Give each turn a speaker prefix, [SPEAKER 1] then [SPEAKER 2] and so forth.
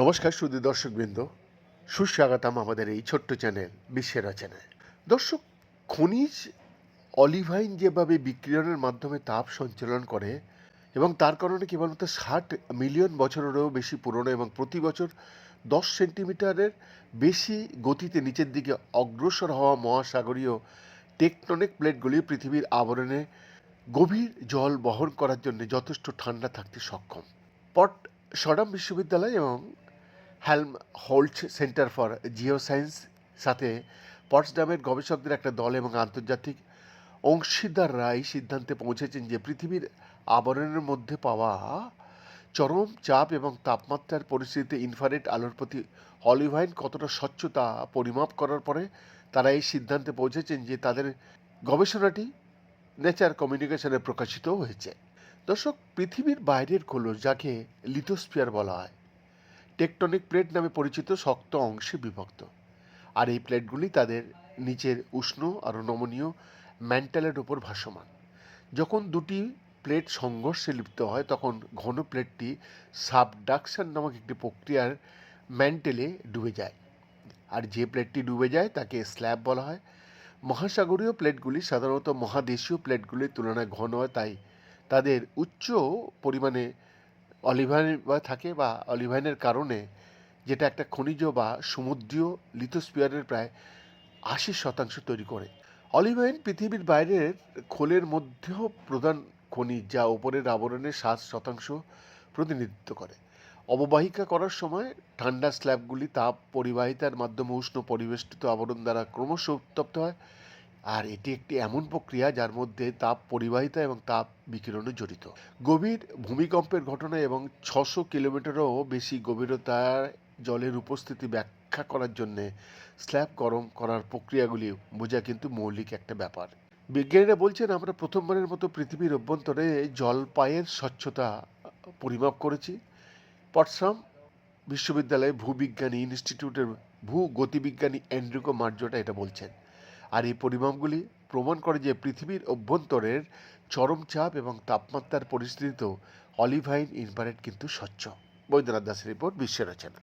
[SPEAKER 1] নমস্কার সুদী দর্শকবৃন্দ। সুস্বাগতম আমাদের এই ছোট্ট চ্যানেল, বিশ্বের রচনায় দর্শক, খনিজ অলিভাইন যেভাবে বিক্রিয়নের মাধ্যমে তাপ সঞ্চালন করে এবং তার কারণে কেবলমাত্র ষাট মিলিয়ন বছরেরও বেশি পুরনো এবং প্রতি বছর দশ সেন্টিমিটারের বেশি গতিতে নিচের দিকে অগ্রসর হওয়া মহাসাগরীয় টেকটনিক প্লেটগুলি পৃথিবীর আবরণে গভীর জল বহন করার জন্য যথেষ্ট ঠান্ডা থাকতে সক্ষম। পট সডাম বিশ্ববিদ্যালয় এবং Helmholtz centre for Geoscience সাথে পটসডামের গবেষকদের একটা দল এবং আন্তর্জাতিক অংশীদাররা এই সিদ্ধান্তে পৌঁছেছেন যে পৃথিবীর আবরণের মধ্যে পাওয়া চরম চাপ এবং তাপমাত্রার পরিস্থিতিতে ইনফ্রারেড আলোর প্রতি অলিভাইন কতটা স্বচ্ছতা পরিমাপ করার পরে তারা এই সিদ্ধান্তে পৌঁছেছেন যে তাদের গবেষণাটি নেচার কমিউনিকেশনে প্রকাশিত হয়েছে। দর্শক, পৃথিবীর বাইরের খোলস যাকে লিথোস্ফিয়ার বলা হয়, টেকটনিক প্লেট নামে পরিচিত শক্ত অংশে বিভক্ত। আর এই প্লেটগুলি তাদের নিচের উষ্ণ আর নমনীয় ম্যান্টালের ওপর ভাসমান। যখন দুটি প্লেট সংঘর্ষে লিপ্ত হয়, তখন ঘন প্লেটটি সাবডাকশন নামক একটি প্রক্রিয়ার ম্যান্টেলে ডুবে যায়। আর যে প্লেটটি ডুবে যায়, তাকে স্ল্যাব বলা হয়। মহাসাগরীয় প্লেটগুলি সাধারণত মহাদেশীয় প্লেটগুলির তুলনায় ঘন হয়, তাই তাদের উচ্চ পরিমাণে অলিভাইন বা থাকে বা অলিভাইনের কারণে যেটা একটা খনিজ বা সমুদ্রীয় লিথোস্পিয়ারের প্রায় আশি শতাংশ তৈরি করে। অলিভাইন পৃথিবীর বাইরের খোলের মধ্যেও প্রধান খনিজ যা উপরের আবরণের সাত শতাংশ প্রতিনিধিত্ব করে। অববাহিকা করার সময় ঠান্ডা স্ল্যাবগুলি তাপ পরিবাহিতার মাধ্যমে উষ্ণ পরিবেষ্টিত আবরণ দ্বারা ক্রমশ উত্তপ্ত হয়। আর এটি একটি এমন প্রক্রিয়া যার মধ্যে তাপ পরিবাহিতা এবং তাপ বিকিরণে জড়িত। গভীর ভূমিকম্পের ঘটনা এবং ছশো কিলোমিটারও বেশি গভীরতার জলের উপস্থিতি ব্যাখ্যা করার জন্যে স্ল্যাব গরম করার প্রক্রিয়াগুলি বোঝা কিন্তু মৌলিক একটা ব্যাপার। বিজ্ঞানীরা বলছেন, আমরা প্রথমবারের মতো পৃথিবীর অভ্যন্তরে জলপায়ের স্বচ্ছতা পরিমাপ করেছি। পটসাম বিশ্ববিদ্যালয়ে ভূবিজ্ঞানী ইনস্টিটিউটের ভূ গতিবিজ্ঞানী অ্যান্ড্রিকো মার্জোটা এটা বলছেন। আর এই পরিমাপগুলি প্রমাণ করে যে পৃথিবীর অভ্যন্তরের চরম চাপ এবং তাপমাত্রার পরিস্থিতিতেও অলিভাইন ইনভারেট কিন্তু স্বচ্ছ। বৈদ্যনাথ দাসের রিপোর্ট বিশ্বের রচনা